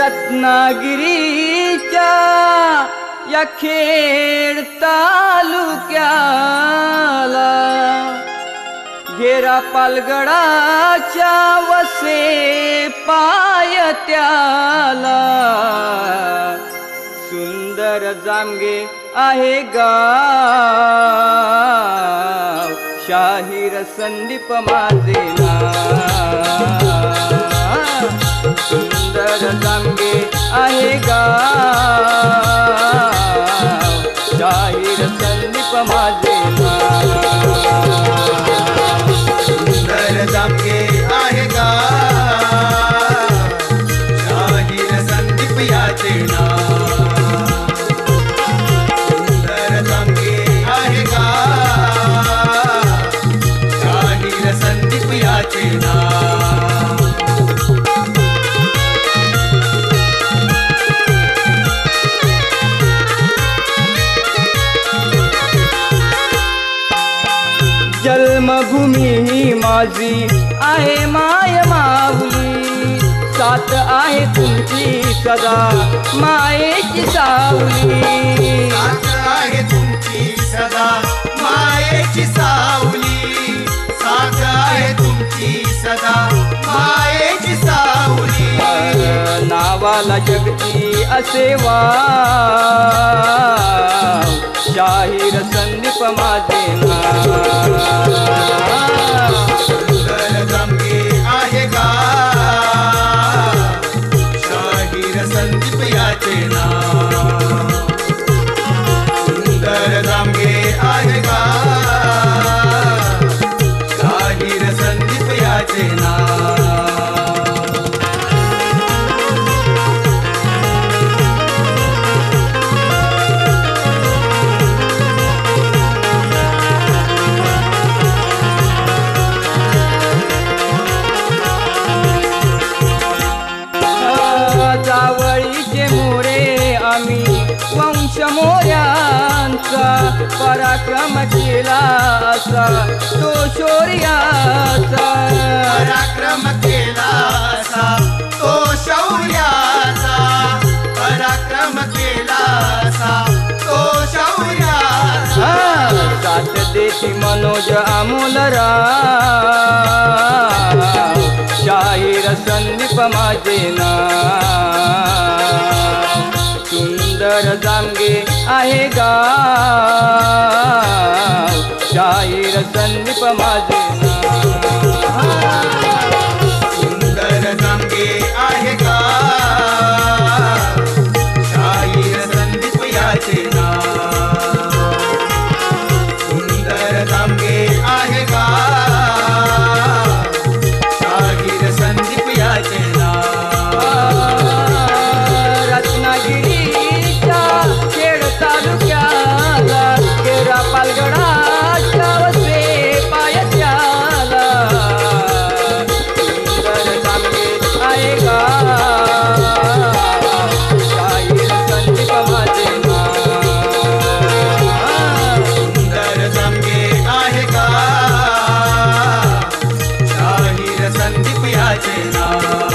रत्नागिरीच्या या खेड तालुक्याला घेरा पालगडाच्या वसे पायत्याला सुंदर जामगे आहे गाव शाहीर संदीप माझे नाव. संदीप जन्मभूमी ही माझी आहे माय माऊली. साथ आहे तुमची सदा मायेची सावली. साथ आहे तुमची सदा मायेची सावली. साथ आहे तुमची सदा मायेची सावली. नावाला जगती असे वाव शाहीर संदीप माझे नाव. मोऱ्यांचा पराक्रम केला असा तो शौर्याचा. पराक्रम केला असा तो शौर्याचा. पराक्रम केला असा तो शौर्याचा. साथ देती मनोज अमोल राव. शाहीर संदीप माझे नाव. सुंदर जांगे आहे गाव. शाहीर संदीप माझे शाहीर संदीप याचे नाव